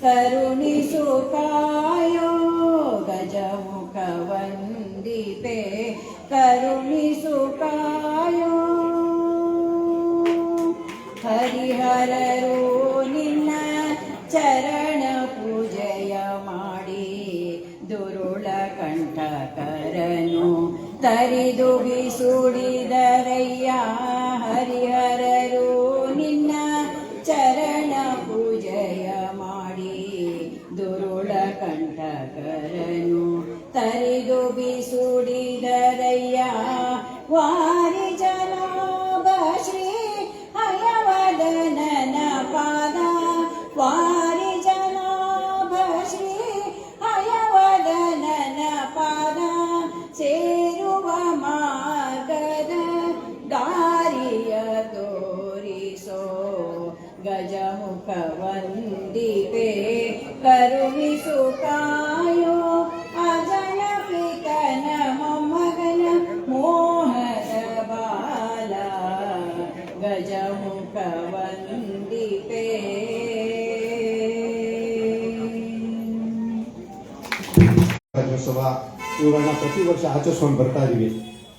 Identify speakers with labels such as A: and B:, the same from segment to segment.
A: ಕರುಣಿಸು ಕಾಯೋ ಗಜಮುಖ ವಂದಿಪೆ ಕರುಣಿಸು ಕಾಯೋ ಹರಿಹರರು ನಿನ್ನ ಚರಣ ಪೂಜೆಯ ಮಾಡಿ ದುರುಳ ತರಿದು ಬಿಸುಡಿದರಯ್ಯ ವಾರಿ ಜನಾಭ ಶ್ರೀ ಹಯವದನನ ಪಾದ ವಾರಿ ಜನಾಭ ಶ್ರೀ ಹಯವದನನ ಪಾದ ಸೇರುವ ಮಾರ್ಗದ ದಾರಿಯ ತೋರಿಸೋ ಗಜಮುಖ ವಂದಿಪೆ ಕರುಣಿಸು
B: ರಾಜ್ಯೋತ್ಸವ ಇವುಗಳನ್ನ ಪ್ರತಿ ವರ್ಷ ಆಚರಿಸ್ಕೊಂಡು ಬರ್ತಾ ಇದೀವಿ.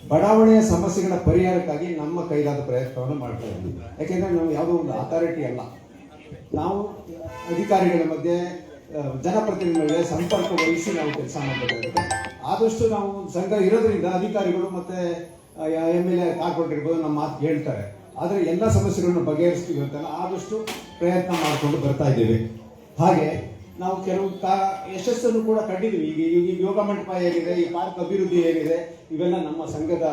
B: ಬಡಾವಣೆಯ ಸಮಸ್ಯೆಗಳ ಪರಿಹಾರಕ್ಕಾಗಿ ನಮ್ಮ ಕೈಲಾದ ಪ್ರಯತ್ನವನ್ನು ಮಾಡ್ತಾ ಇದ್ದೀವಿ ಯಾಕೆಂದರೆ ನಾವು ಯಾವುದೋ ಒಂದು ಅಥಾರಿಟಿ ಅಲ್ಲ. ನಾವು ಅಧಿಕಾರಿಗಳ ಮಧ್ಯೆ ಜನಪ್ರತಿನಿಧಿಗಳಿಗೆ ಜನಪ್ರತಿನಿಧಿಗಳ ಸಂಪರ್ಕ ವಹಿಸಿ ನಾವು ಕೆಲಸ ಮಾಡಬೇಕಾಗುತ್ತೆ ಆದಷ್ಟು ನಾವು ಸಂಘ ಇರೋದ್ರಿಂದ ಅಧಿಕಾರಿಗಳು ಮತ್ತೆ ಎಂ ಎಲ್ ಎ ಕಾರ್ಪೊರೇಟ್ ನಮ್ಮ ಮಾತು ಹೇಳ್ತಾರೆ. ಆದರೆ ಎಲ್ಲ ಸಮಸ್ಯೆಗಳನ್ನು ಬಗೆಹರಿಸ್ತೀವಿ ಅಂತಲ್ಲ ಆದಷ್ಟು ಪ್ರಯತ್ನ ಮಾಡಿಕೊಂಡು ಬರ್ತಾ ಇದ್ದೇವೆ. ಹಾಗೆ ನಾವು ಕೆಲವು ಕಾ, ಯಶಸ್ಸನ್ನು ಕೂಡ ಕಂಡಿದ್ದೀವಿ. ಈಗ ಈಗ ಈ ಯೋಗ ಮಂಟಪ ಹೇಗಿದೆ, ಈ ಪಾರ್ಕ್ ಅಭಿವೃದ್ಧಿ ಹೇಗಿದೆ, ಇವೆಲ್ಲ ನಮ್ಮ ಸಂಘದ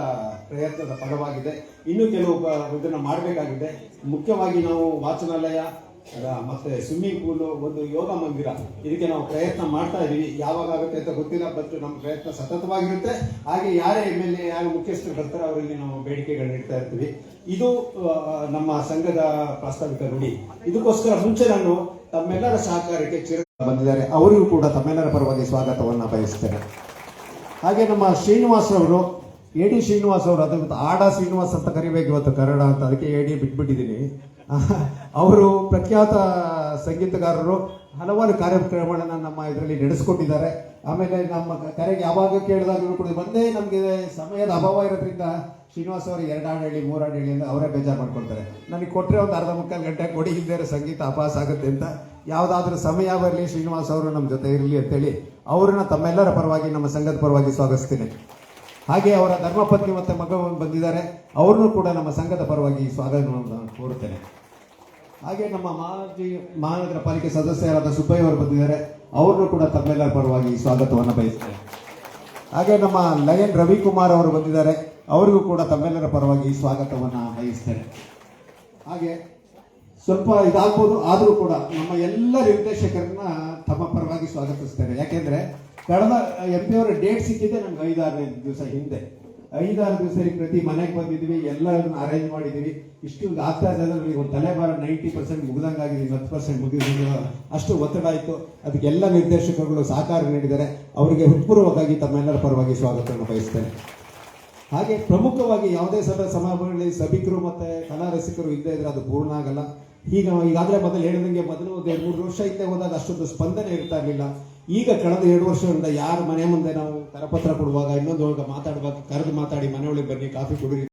B: ಪ್ರಯತ್ನದ ಫಲವಾಗಿದೆ. ಇನ್ನೂ ಕೆಲವು ಇದನ್ನು ಮಾಡಬೇಕಾಗಿದೆ. ಮುಖ್ಯವಾಗಿ ನಾವು ವಾಚನಾಲಯ ಮತ್ತು ಮತ್ತೆ ಸ್ವಿಮ್ಮಿಂಗ್ ಪೂಲು ಒಂದು ಯೋಗ ಮಂದಿರ. ಇದಕ್ಕೆ ನಾವು ಪ್ರಯತ್ನ ಮಾಡ್ತಾ ಇದ್ದೀವಿ. ಯಾವಾಗ ಆಗುತ್ತೆ ಅಂತ ಗೊತ್ತಿಲ್ಲ ಬಟ್ ನಮ್ಮ ಪ್ರಯತ್ನ ಸತತವಾಗಿರುತ್ತೆ. ಹಾಗೆ ಯಾರೇ ಎಂ ಎಲ್ ಎ ಯಾರು ಮುಖ್ಯಸ್ಥರು ಬರ್ತಾರೆ ಅವರಲ್ಲಿ ನಾವು ಬೇಡಿಕೆಗಳನ್ನ ಇಡ್ತಾ ಇರ್ತೀವಿ. ಇದು ನಮ್ಮ ಸಂಘದ ಪ್ರಾಸ್ತಾವಿಕ ನುಡಿ. ಇದಕ್ಕೋಸ್ಕರ ಮುಂಚೆ ನಾನು ತಮ್ಮೆಲ್ಲರ ಸಹಕಾರಕ್ಕೆ ಚಿರ ಬಂದಿದ್ದಾರೆ. ಅವರಿಗೂ ಕೂಡ ತಮ್ಮೆಲ್ಲರ ಪರವಾಗಿ ಸ್ವಾಗತವನ್ನು ಬಯಸ್ತೇನೆ. ಹಾಗೆ ನಮ್ಮ ಶ್ರೀನಿವಾಸ್ ಅವರು, ಎ ಡಿ ಶ್ರೀನಿವಾಸ್ ಅವರು ಅದನ್ನು ಆಡ ಶ್ರೀನಿವಾಸ್ ಅಂತ ಕರಿಬೇಕು ಇವತ್ತು ಕನ್ನಡ ಅಂತ, ಅದಕ್ಕೆ ಎ ಡಿ ಬಿಟ್ಬಿಟ್ಟಿದ್ದೀನಿ. ಅವರು ಪ್ರಖ್ಯಾತ ಸಂಗೀತಗಾರರು ಹಲವಾರು ಕಾರ್ಯಕ್ರಮಗಳನ್ನು ನಮ್ಮ ಇದರಲ್ಲಿ ನಡೆಸ್ಕೊಟ್ಟಿದ್ದಾರೆ. ಆಮೇಲೆ ನಮ್ಮ ಕರೆಗೆ ಯಾವಾಗ ಕೇಳಿದಾಗಲೂ ಕೂಡ ಒಂದೇ ನಮಗೆ ಸಮಯದ ಅಭಾವ ಇರೋದ್ರಿಂದ ಶ್ರೀನಿವಾಸ್ ಅವರು ಎರಡು ಹಾಡು ಹೇಳಿ ಮೂರು ಹಾಡು ಹೇಳಿ ಅಂತ ಅವರೇ ಬೇಜಾರು ಮಾಡ್ಕೊಳ್ತಾರೆ. ನನಗೆ ಕೊಟ್ಟರೆ ಒಂದು ಅರ್ಧ ಮುಕ್ಕಾಲು ಗಂಟೆ ಕೊಡಿ ಇಲ್ಲದೇ ಸಂಗೀತ ಅಪಾಸ ಆಗುತ್ತೆ ಅಂತ. ಯಾವುದಾದ್ರೂ ಸಮಯ ಬರಲಿ, ಶ್ರೀನಿವಾಸ್ ಅವರು ನಮ್ಮ ಜೊತೆ ಇರಲಿ ಅಂತೇಳಿ ಅವರನ್ನ ತಮ್ಮೆಲ್ಲರ ಪರವಾಗಿ, ನಮ್ಮ ಸಂಘದ ಪರವಾಗಿ ಸ್ವಾಗತಿಸ್ತೀನಿ. ಹಾಗೆ ಅವರ ಧರ್ಮಪತ್ನಿ ಮತ್ತು ಮಗ ಬಂದಿದ್ದಾರೆ. ಅವ್ರನ್ನೂ ಕೂಡ ನಮ್ಮ ಸಂಘದ ಪರವಾಗಿ ಸ್ವಾಗತ ಕೋರುತ್ತೇನೆ. ಹಾಗೆ ನಮ್ಮ ಮಾಜಿ ಮಹಾನಗರ ಪಾಲಿಕೆ ಸದಸ್ಯರಾದ ಸುಬ್ಬಯ್ಯ ಅವರು ಬಂದಿದ್ದಾರೆ. ಅವ್ರನ್ನೂ ಕೂಡ ತಮ್ಮೆಲ್ಲರ ಪರವಾಗಿ ಸ್ವಾಗತವನ್ನು ಬಯಸ್ತಾರೆ ಹಾಗೆ ನಮ್ಮ ಲಯನ್ ರವಿಕುಮಾರ್ ಅವರು ಬಂದಿದ್ದಾರೆ. ಅವರಿಗೂ ಕೂಡ ತಮ್ಮೆಲ್ಲರ ಪರವಾಗಿ ಸ್ವಾಗತವನ್ನು ಬಯಸ್ತಾರೆ ಹಾಗೆ ಸ್ವಲ್ಪ ಇದಾಗ್ಬೋದು, ಆದರೂ ಕೂಡ ನಮ್ಮ ಎಲ್ಲ ನಿರ್ದೇಶಕರನ್ನ ತಮ್ಮ ಪರವಾಗಿ ಸ್ವಾಗತಿಸ್ತಾರೆ ಯಾಕೆಂದ್ರೆ, ಕಳೆದ ಎಂ ಪಿ ಅವರ ಡೇಟ್ ಸಿಕ್ಕಿದ್ದೆ ನಮ್ಗೆ ಐದಾರು ದಿವಸ ಹಿಂದೆ. ಐದಾರು ದಿವಸ ಪ್ರತಿ ಮನೆಗೆ ಬಂದಿದ್ವಿ ಎಲ್ಲರನ್ನ ಅರೇಂಜ್ ಮಾಡಿದೀವಿ. ಇಷ್ಟು ಆಗ್ತಾ ಇದ್ದಲ್ಲಿ ಒಂದು ತಲೆಬಾರ ನೈಂಟಿ ಪರ್ಸೆಂಟ್ ಮುಗಿದಂಗಾಗಿದೆ ಹತ್ತು ಪರ್ಸೆಂಟ್ ಮುಗಿದ ಅಷ್ಟು ಒತ್ತಡ ಆಯಿತು. ಅದಕ್ಕೆಲ್ಲ ನಿರ್ದೇಶಕರುಗಳು ಸಹಕಾರ ನೀಡಿದ್ದಾರೆ. ಅವರಿಗೆ ಹೃತ್ಪೂರ್ವಕವಾಗಿ ತಮ್ಮೆಲ್ಲರ ಪರವಾಗಿ ಸ್ವಾಗತವನ್ನು ಬಯಸ್ತೇನೆ. ಹಾಗೆ ಪ್ರಮುಖವಾಗಿ ಯಾವುದೇ ಸಭೆ ಸಮಾರಂಭಗಳಲ್ಲಿ ಸಭಿಕರು ಮತ್ತೆ ಕಲಾ ರಸಿಕರು ಇದ್ದೇ ಇದ್ರೆ ಅದು ಪೂರ್ಣ ಆಗಲ್ಲ. ಈಗ ಈಗಾಗಲೇ ಮೊದಲು ಹೇಳಿದಂಗೆ ಮೊದಲು ಒಂದು ಎರಡು ಮೂರು ವರ್ಷ ಹಿಂದೆ ಹೋದಾಗ ಅಷ್ಟೊಂದು ಸ್ಪಂದನೆ ಇರ್ತಾ ಇರಲಿಲ್ಲ. ಈಗ ಕಳೆದ ಎರಡು ವರ್ಷದಿಂದ ಯಾರ ಮನೆ ಮುಂದೆ ನಾವು ಕರಪತ್ರ ಕೊಡುವಾಗ ಇನ್ನೊಂದು ಮಾತಾಡುವಾಗ ಕರೆದು ಮಾತಾಡಿ ಮನೆಯೊಳಗೆ ಬನ್ನಿ, ಕಾಫಿ ಕುಡಿರಿ.